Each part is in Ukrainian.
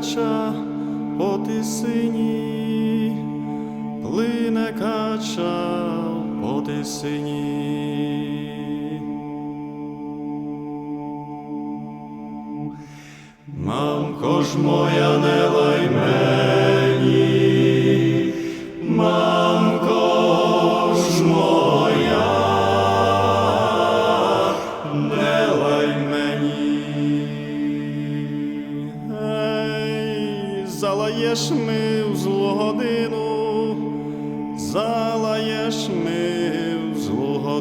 кача ти тисині, плине кача по тисині. Мамко ж моя не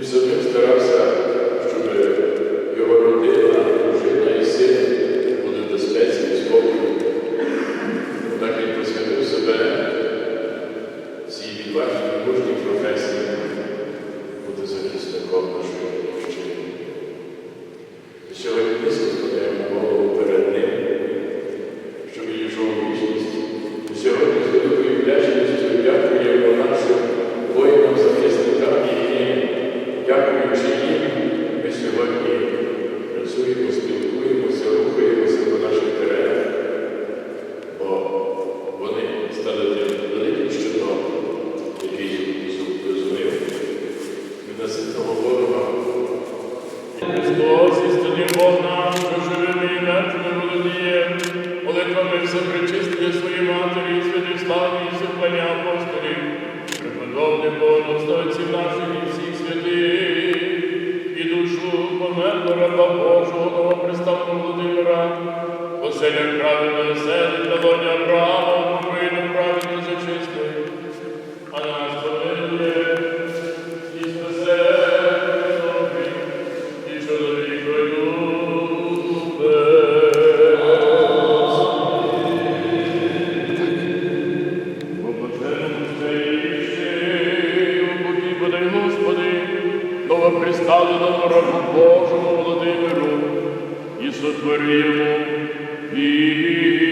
і завжди стараюся. Все причистили свої матері, святих славні і сухвані апостолів, преподобним Богословців наших і всіх святих, і душу померлого раба Божого, новоприставного Володимира, поселя правильно оселі, та доня Авраама, і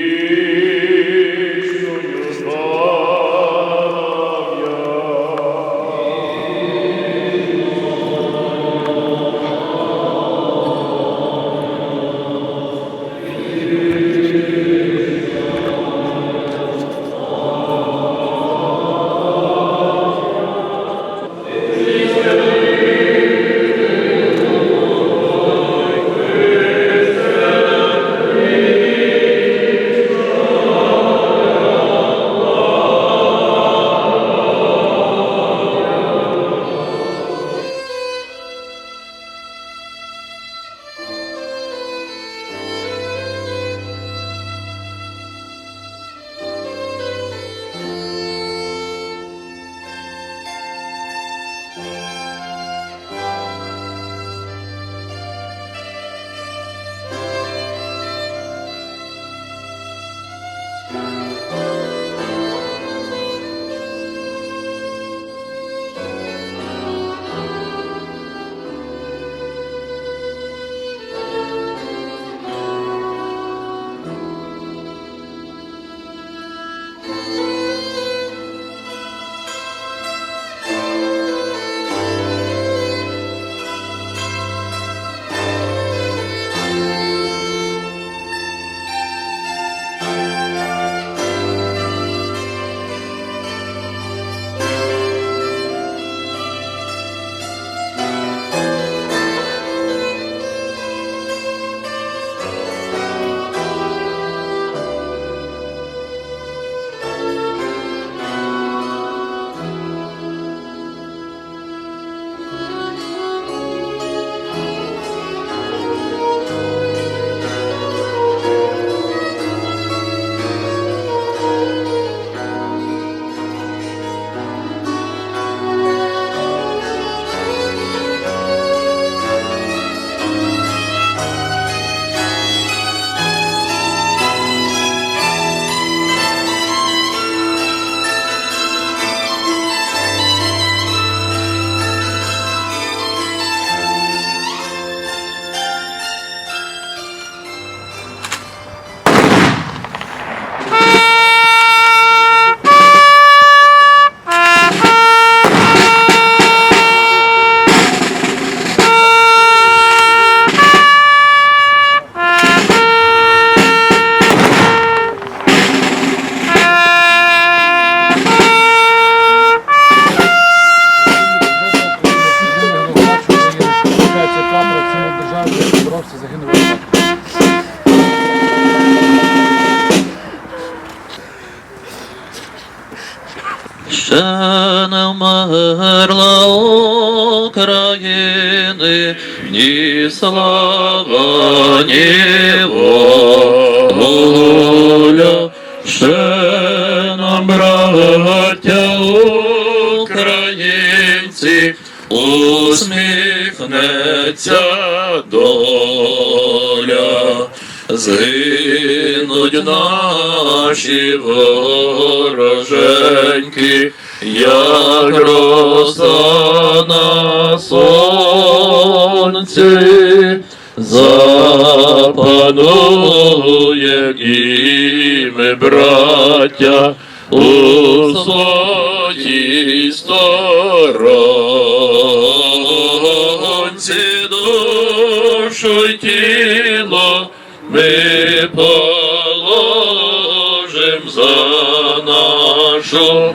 Вмерла України, ні слава, ні воля. Ще нам, браття українці, усміхнеться доля. Згинуть наші вороженьки, як роса на сонці, запанує і ми, браття, у своїй сторонці. Душу й тіло ми положим за нашу